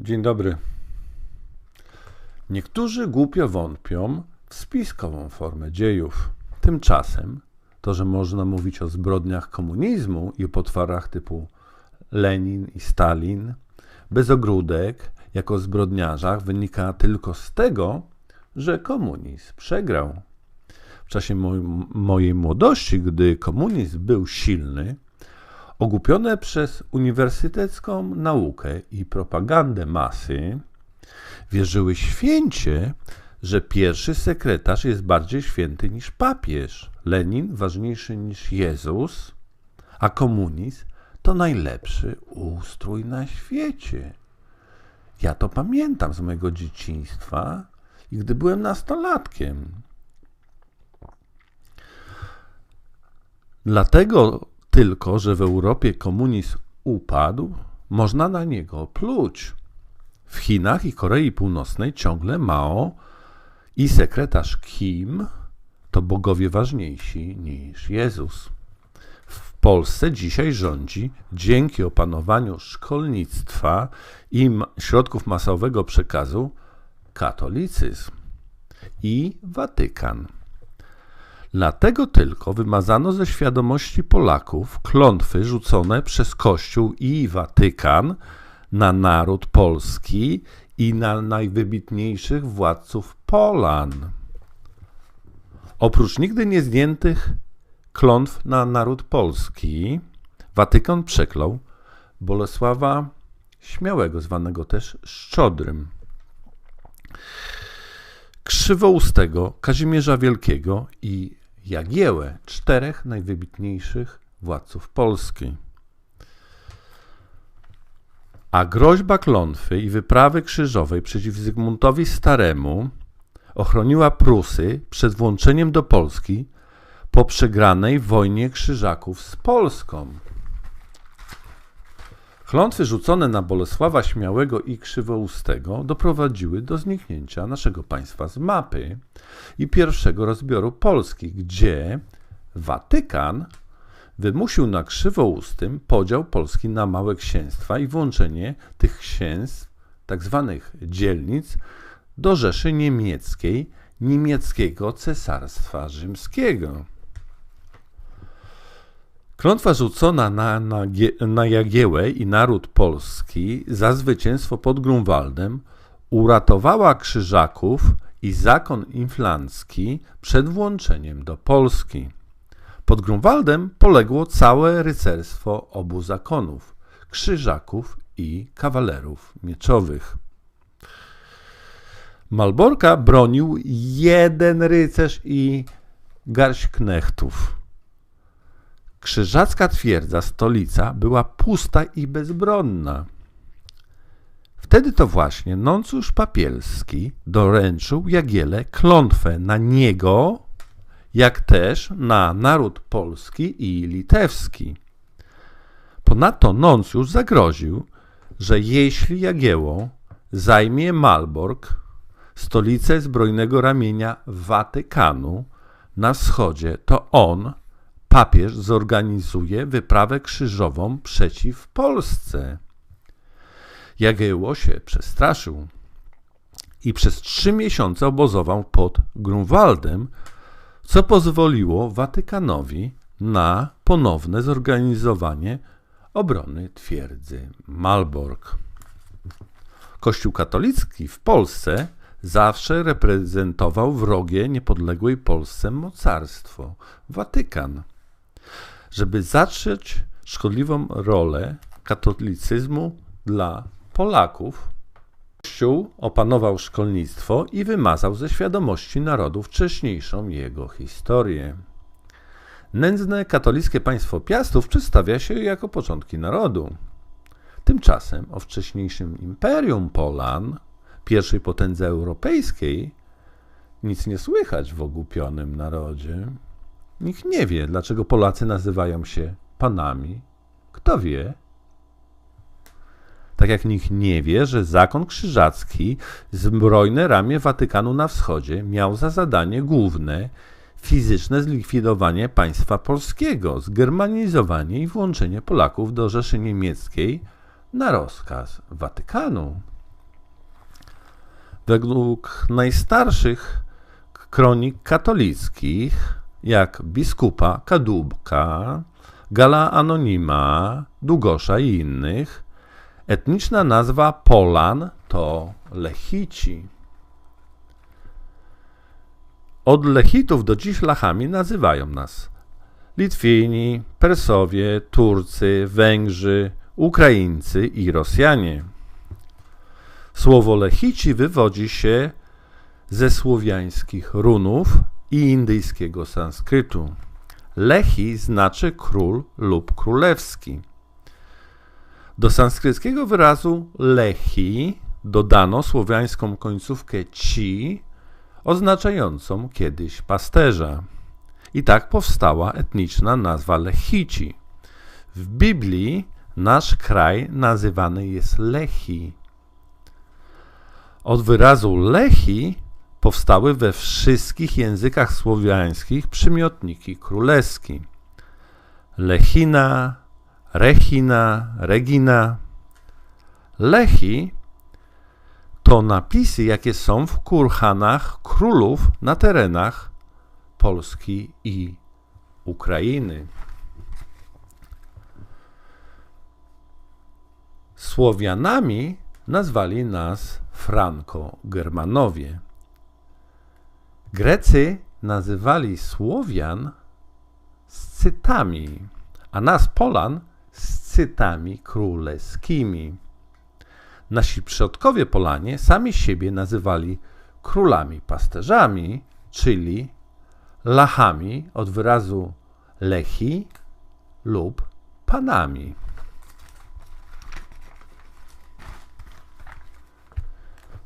Dzień dobry. Niektórzy głupio wątpią w spiskową formę dziejów. Tymczasem to, że można mówić o zbrodniach komunizmu i potwarach typu Lenin i Stalin bez ogródek jako zbrodniarzach wynika tylko z tego, że komunizm przegrał. W czasie mojej młodości, gdy komunizm był silny, Ogłupione przez uniwersytecką naukę i propagandę masy, wierzyły święcie, że pierwszy sekretarz jest bardziej święty niż papież, Lenin ważniejszy niż Jezus, a komunizm to najlepszy ustrój na świecie. Ja to pamiętam z mojego dzieciństwa i gdy byłem nastolatkiem. Dlatego tylko, że w Europie komunizm upadł, można na niego pluć. W Chinach i Korei Północnej ciągle Mao i sekretarz Kim to bogowie ważniejsi niż Jezus. W Polsce dzisiaj rządzi dzięki opanowaniu szkolnictwa i środków masowego przekazu katolicyzm i Watykan. Dlatego tylko wymazano ze świadomości Polaków klątwy rzucone przez Kościół i Watykan na naród polski i na najwybitniejszych władców Polan. Oprócz nigdy nie zdjętych klątw na naród polski, Watykan przeklął Bolesława Śmiałego, zwanego też Szczodrym, Krzywoustego, Kazimierza Wielkiego i Jagiełę, czterech najwybitniejszych władców Polski. A groźba klątwy i wyprawy krzyżowej przeciw Zygmuntowi Staremu ochroniła Prusy przed włączeniem do Polski po przegranej wojnie krzyżaków z Polską. Klątwy rzucone na Bolesława Śmiałego i Krzywoustego doprowadziły do zniknięcia naszego państwa z mapy i pierwszego rozbioru Polski, gdzie Watykan wymusił na Krzywoustym podział Polski na małe księstwa i włączenie tych księstw, tak zwanych dzielnic, do Rzeszy Niemieckiej, niemieckiego cesarstwa rzymskiego. Klątwa rzucona na, na, na Jagiełę i naród polski za zwycięstwo pod Grunwaldem uratowała Krzyżaków i zakon inflancki przed włączeniem do Polski. Pod Grunwaldem poległo całe rycerstwo obu zakonów Krzyżaków i kawalerów mieczowych. Malborka bronił jeden rycerz i garść knechtów. Krzyżacka twierdza, stolica, była pusta i bezbronna. Wtedy to właśnie nącusz papielski doręczył Jagiele klątwę na niego, jak też na naród polski i litewski. Ponadto nącusz zagroził, że jeśli Jagiełło zajmie Malbork, stolicę zbrojnego ramienia Watykanu na wschodzie, to on papież zorganizuje wyprawę krzyżową przeciw Polsce. Jagiełło się przestraszył i przez trzy miesiące obozował pod Grunwaldem, co pozwoliło Watykanowi na ponowne zorganizowanie obrony twierdzy Malbork. Kościół katolicki w Polsce zawsze reprezentował wrogie niepodległej Polsce mocarstwo Watykan żeby zatrzeć szkodliwą rolę katolicyzmu dla Polaków. Kościół opanował szkolnictwo i wymazał ze świadomości narodów wcześniejszą jego historię. Nędzne katolickie państwo Piastów przedstawia się jako początki narodu. Tymczasem o wcześniejszym imperium Polan, pierwszej potędze europejskiej, nic nie słychać w ogłupionym narodzie. Nikt nie wie, dlaczego Polacy nazywają się panami. Kto wie? Tak jak nikt nie wie, że zakon krzyżacki, zbrojne ramię Watykanu na wschodzie, miał za zadanie główne fizyczne zlikwidowanie państwa polskiego, zgermanizowanie i włączenie Polaków do Rzeszy Niemieckiej na rozkaz Watykanu. Według najstarszych kronik katolickich, jak biskupa Kadłubka, Gala Anonima, Długosza i innych, etniczna nazwa Polan to Lechici. Od Lechitów do dziś Lachami nazywają nas Litwini, Persowie, Turcy, Węgrzy, Ukraińcy i Rosjanie. Słowo Lechici wywodzi się ze słowiańskich runów i indyjskiego sanskrytu. Lechi znaczy król lub królewski. Do sanskryckiego wyrazu lechi dodano słowiańską końcówkę ci, oznaczającą kiedyś pasterza. I tak powstała etniczna nazwa Lechici. W Biblii nasz kraj nazywany jest Lechi. Od wyrazu Lechi powstały we wszystkich językach słowiańskich przymiotniki królewski. Lechina, Rechina, Regina. Lechi to napisy, jakie są w kurhanach królów na terenach Polski i Ukrainy. Słowianami nazwali nas Franko-Germanowie. Grecy nazywali Słowian Scytami, a nas Polan Scytami królewskimi. Nasi przodkowie Polanie sami siebie nazywali królami pasterzami, czyli lachami od wyrazu lechi lub panami.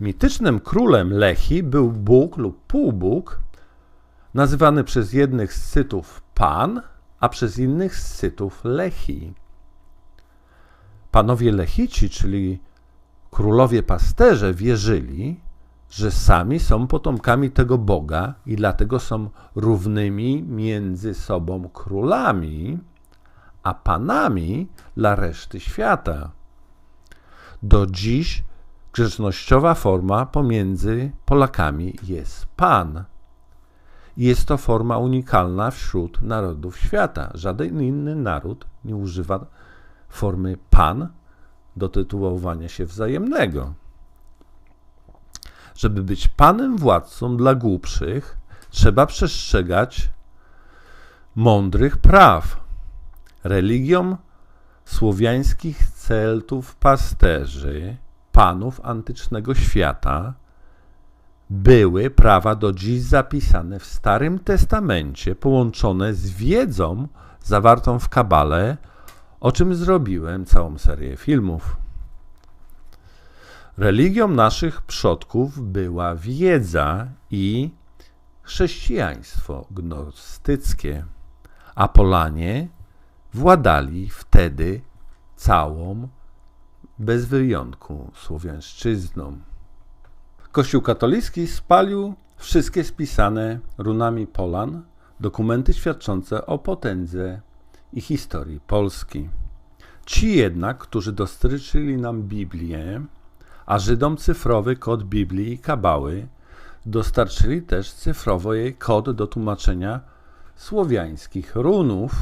Mitycznym królem Lechi był Bóg lub półbóg, nazywany przez jednych Scytów Pan, a przez innych Scytów Lechi. Panowie Lechici, czyli królowie pasterze, wierzyli, że sami są potomkami tego Boga i dlatego są równymi między sobą królami, a panami dla reszty świata. Do dziś grzecznościowa forma pomiędzy Polakami jest Pan. Jest to forma unikalna wśród narodów świata. Żaden inny naród nie używa formy Pan do tytułowania się wzajemnego. Żeby być panem władcą dla głupszych, trzeba przestrzegać mądrych praw. Religią słowiańskich celtów pasterzy, panów antycznego świata, były prawa do dziś zapisane w Starym Testamencie, połączone z wiedzą zawartą w Kabale, o czym zrobiłem całą serię filmów. Religią naszych przodków była wiedza i chrześcijaństwo gnostyckie, a Polanie władali wtedy całą, bez wyjątku, słowiańszczyzną. Kościół katolicki spalił wszystkie spisane runami Polan dokumenty świadczące o potędze i historii Polski. Ci jednak, którzy dostarczyli nam Biblię, a Żydom cyfrowy kod Biblii i Kabały, dostarczyli też cyfrowy kod do tłumaczenia słowiańskich runów,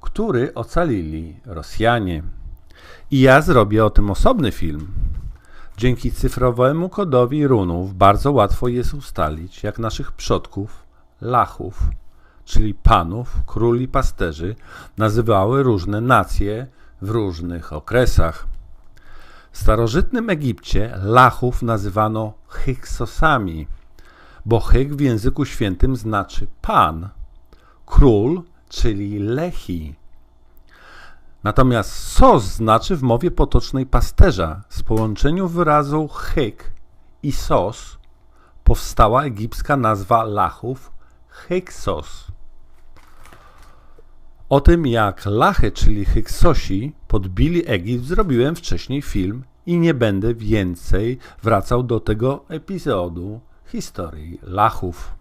który ocalili Rosjanie. I ja zrobię o tym osobny film. Dzięki cyfrowemu kodowi runów bardzo łatwo jest ustalić, jak naszych przodków, lachów, czyli panów, króli pasterzy, nazywały różne nacje w różnych okresach. W starożytnym Egipcie lachów nazywano hyksosami, bo hyk w języku świętym znaczy pan, król, czyli lechi. Natomiast sos znaczy w mowie potocznej pasterza. Z połączeniu wyrazu hyk i sos powstała egipska nazwa lachów hyksos. O tym, jak Lachy, czyli Hyksosi, podbili Egipt, zrobiłem wcześniej film i nie będę więcej wracał do tego epizodu historii Lachów.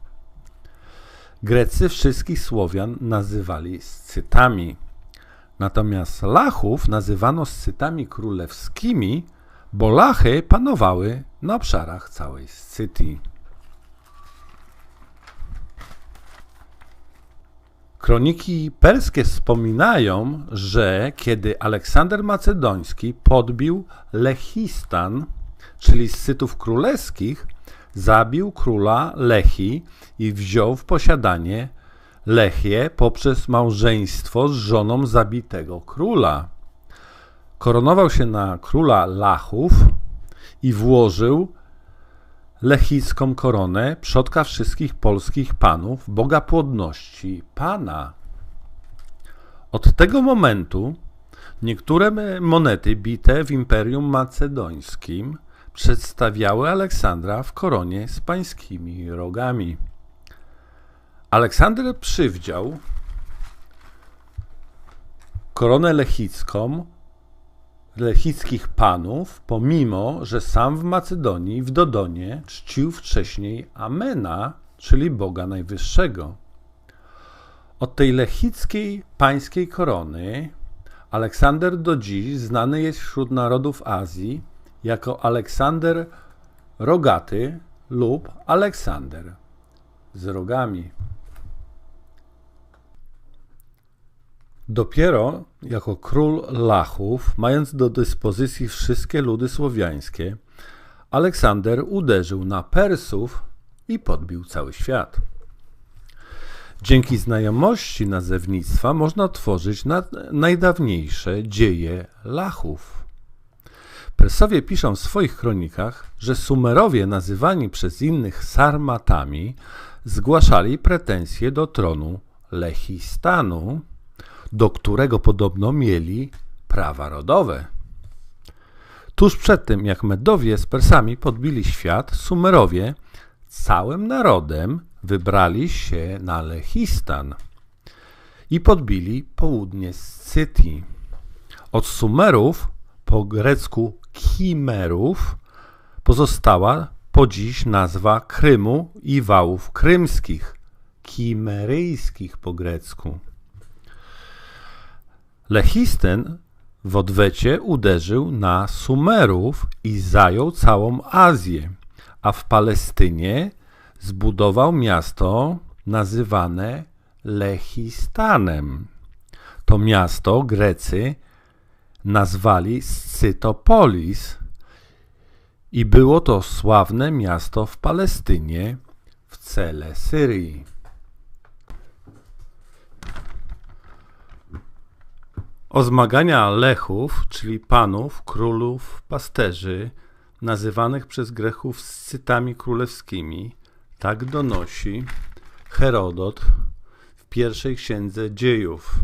Grecy wszystkich Słowian nazywali Scytami. Natomiast Lachów nazywano Scytami królewskimi, bo Lachy panowały na obszarach całej Scytii. Kroniki perskie wspominają, że kiedy Aleksander Macedoński podbił Lechistan, czyli Scytów królewskich, zabił króla Lechi i wziął w posiadanie Lechię poprzez małżeństwo z żoną zabitego króla. Koronował się na króla Lachów i włożył lechicką koronę przodka wszystkich polskich panów, boga płodności, pana. Od tego momentu niektóre monety bite w Imperium Macedońskim przedstawiały Aleksandra w koronie z pańskimi rogami. Aleksander przywdział koronę lechicką lechickich panów, pomimo że sam w Macedonii, w Dodonie, czcił wcześniej Amena, czyli Boga Najwyższego. Od tej lechickiej pańskiej korony Aleksander do dziś znany jest wśród narodów Azji jako Aleksander Rogaty lub Aleksander z rogami. Dopiero jako król Lachów, mając do dyspozycji wszystkie ludy słowiańskie, Aleksander uderzył na Persów i podbił cały świat. Dzięki znajomości nazewnictwa można tworzyć najdawniejsze dzieje Lachów. Persowie piszą w swoich kronikach, że Sumerowie nazywani przez innych Sarmatami zgłaszali pretensje do tronu Lechistanu, do którego podobno mieli prawa rodowe. Tuż przed tym, jak Medowie z Persami podbili świat, Sumerowie całym narodem wybrali się na Lechistan i podbili południe Scytii. Od Sumerów, po grecku Kimerów, pozostała po dziś nazwa Krymu i wałów krymskich, kimeryjskich po grecku. Lechisten w odwecie uderzył na Sumerów i zajął całą Azję, a w Palestynie zbudował miasto nazywane Lechistanem. To miasto Grecy nazwali Scytopolis i było to sławne miasto w Palestynie w cele Syrii. O zmagania Lechów, czyli panów, królów, pasterzy, nazywanych przez Grechów scytami królewskimi, tak donosi Herodot w pierwszej księdze dziejów.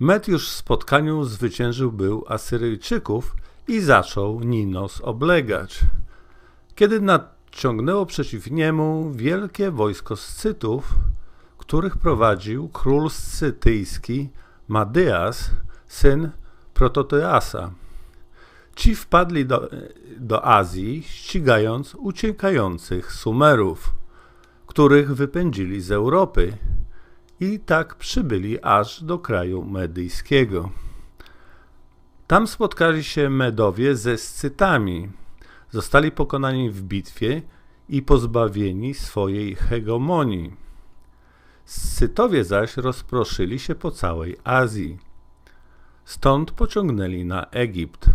Met już w spotkaniu zwyciężył był Asyryjczyków i zaczął Ninos oblegać. Kiedy nadciągnęło przeciw niemu wielkie wojsko Scytów, których prowadził król scytyjski Madyas, syn Prototeasa. Ci wpadli do, do Azji, ścigając uciekających Sumerów, których wypędzili z Europy i tak przybyli aż do kraju medyjskiego. Tam spotkali się Medowie ze Scytami. Zostali pokonani w bitwie i pozbawieni swojej hegemonii. Scytowie zaś rozproszyli się po całej Azji. Stąd pociągnęli na Egipt.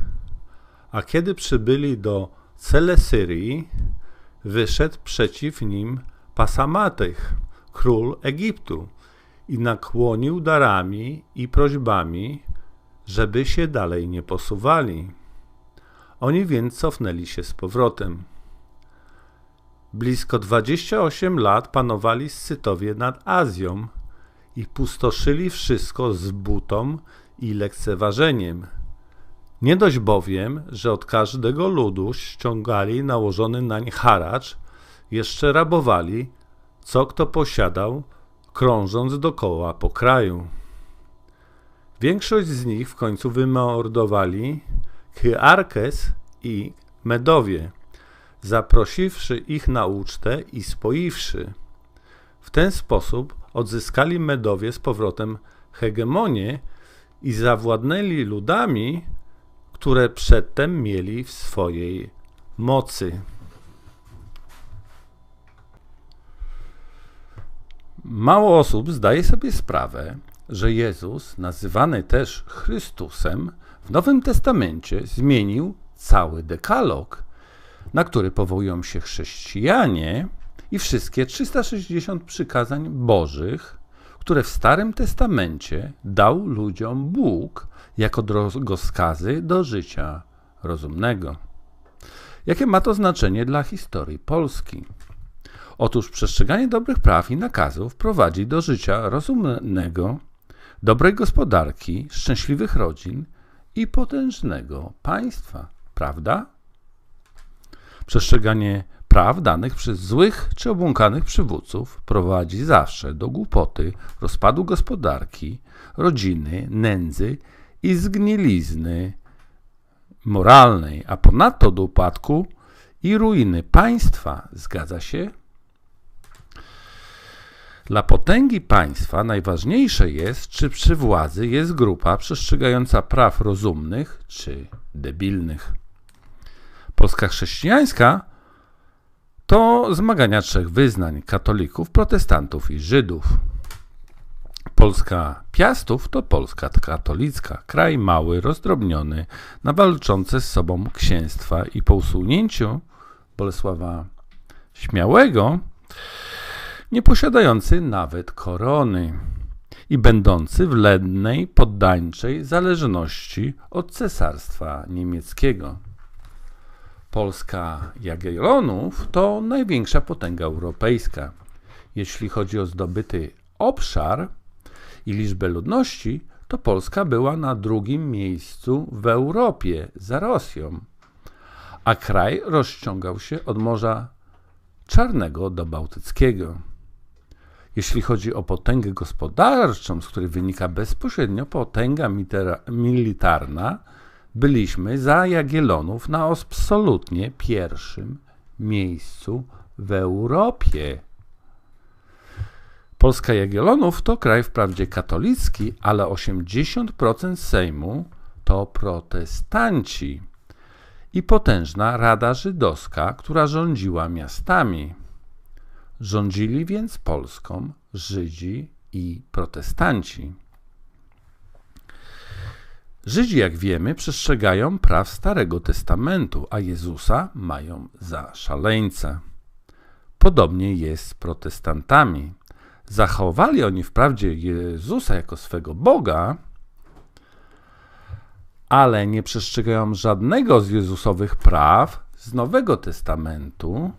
A kiedy przybyli do Celesyrii, wyszedł przeciw nim Pasamatych, król Egiptu, i nakłonił darami i prośbami, żeby się dalej nie posuwali. Oni więc cofnęli się z powrotem. Blisko 28 lat panowali Scytowie nad Azją i pustoszyli wszystko z butą i lekceważeniem. Nie dość bowiem, że od każdego ludu ściągali nałożony nań haracz, jeszcze rabowali, co kto posiadał, krążąc dokoła po kraju. Większość z nich w końcu wymordowali Hyarkes i Medowie, zaprosiwszy ich na ucztę i spoiwszy. W ten sposób odzyskali Medowie z powrotem hegemonię i zawładnęli ludami, które przedtem mieli w swojej mocy. Mało osób zdaje sobie sprawę, że Jezus, nazywany też Chrystusem, w Nowym Testamencie zmienił cały dekalog, na który powołują się chrześcijanie i wszystkie 360 przykazań Bożych, które w Starym Testamencie dał ludziom Bóg jako drogowskazy do życia rozumnego. Jakie ma to znaczenie dla historii Polski? Otóż przestrzeganie dobrych praw i nakazów prowadzi do życia rozumnego, dobrej gospodarki, szczęśliwych rodzin i potężnego państwa, prawda? Przestrzeganie praw danych przez złych czy obłąkanych przywódców prowadzi zawsze do głupoty, rozpadu gospodarki, rodziny, nędzy i zgnilizny moralnej, a ponadto do upadku i ruiny państwa. Zgadza się? Dla potęgi państwa najważniejsze jest, czy przy władzy jest grupa przestrzegająca praw rozumnych czy debilnych. Polska chrześcijańska to zmagania trzech wyznań: katolików, protestantów i Żydów. Polska Piastów to Polska katolicka, kraj mały, rozdrobniony, na walczące z sobą księstwa i po usunięciu Bolesława Śmiałego, nie posiadający nawet korony i będący w lednej, poddańczej zależności od cesarstwa niemieckiego. Polska Jagiellonów to największa potęga europejska. Jeśli chodzi o zdobyty obszar i liczbę ludności, to Polska była na drugim miejscu w Europie za Rosją, a kraj rozciągał się od Morza Czarnego do Bałtyckiego. Jeśli chodzi o potęgę gospodarczą, z której wynika bezpośrednio potęga militarna, byliśmy za Jagiellonów na absolutnie pierwszym miejscu w Europie. Polska Jagiellonów to kraj wprawdzie katolicki, ale 80% Sejmu to protestanci i potężna Rada Żydowska, która rządziła miastami. Rządzili więc Polską Żydzi i protestanci. Żydzi, jak wiemy, przestrzegają praw Starego Testamentu, a Jezusa mają za szaleńca. Podobnie jest z protestantami. Zachowali oni wprawdzie Jezusa jako swego Boga, ale nie przestrzegają żadnego z Jezusowych praw z Nowego Testamentu,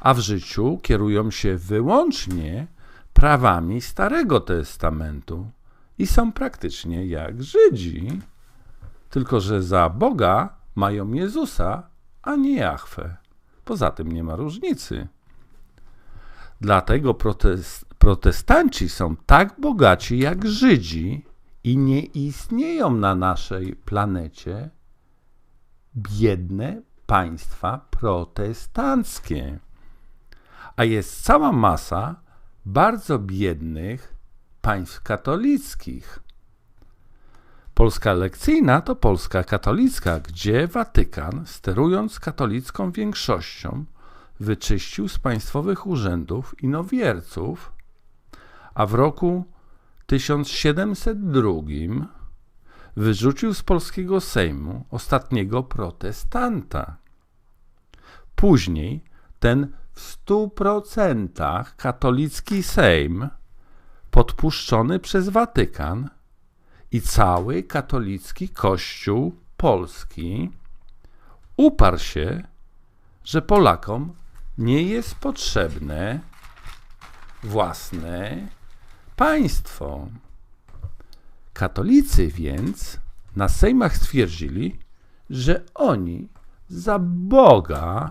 a w życiu kierują się wyłącznie prawami Starego Testamentu i są praktycznie jak Żydzi tylko że za Boga mają Jezusa, a nie Jahwe. Poza tym nie ma różnicy. Dlatego protest, protestanci są tak bogaci jak Żydzi i nie istnieją na naszej planecie biedne państwa protestanckie. A jest cała masa bardzo biednych państw katolickich. Polska lekcyjna to Polska katolicka, gdzie Watykan, sterując katolicką większością, wyczyścił z państwowych urzędów inowierców, a w roku 1702 wyrzucił z polskiego Sejmu ostatniego protestanta. Później ten w stu procentach katolicki Sejm, podpuszczony przez Watykan, i cały katolicki Kościół polski uparł się, że Polakom nie jest potrzebne własne państwo. Katolicy więc na sejmach stwierdzili, że oni za Boga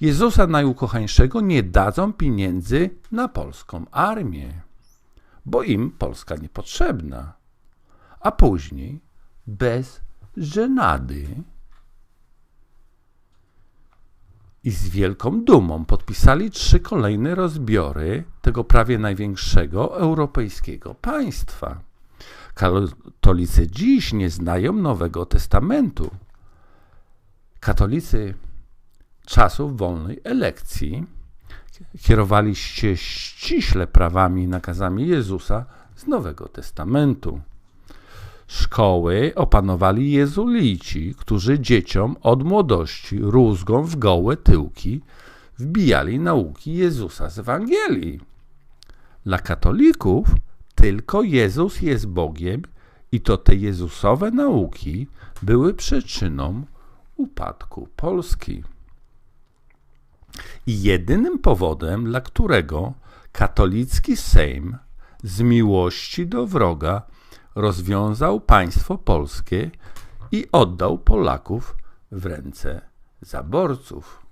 Jezusa Najukochańszego nie dadzą pieniędzy na polską armię, bo im Polska niepotrzebna a później bez żenady i z wielką dumą podpisali trzy kolejne rozbiory tego prawie największego europejskiego państwa. Katolicy dziś nie znają Nowego Testamentu, Katolicy czasów wolnej elekcji kierowali się ściśle prawami i nakazami Jezusa z Nowego Testamentu. Szkoły opanowali jezulici, którzy dzieciom od młodości rózgą w gołe tyłki wbijali nauki Jezusa z Ewangelii. Dla katolików tylko Jezus jest Bogiem i to te Jezusowe nauki były przyczyną upadku Polski. I jedynym powodem, dla którego katolicki Sejm z miłości do wroga rozwiązał państwo polskie i oddał Polaków w ręce zaborców.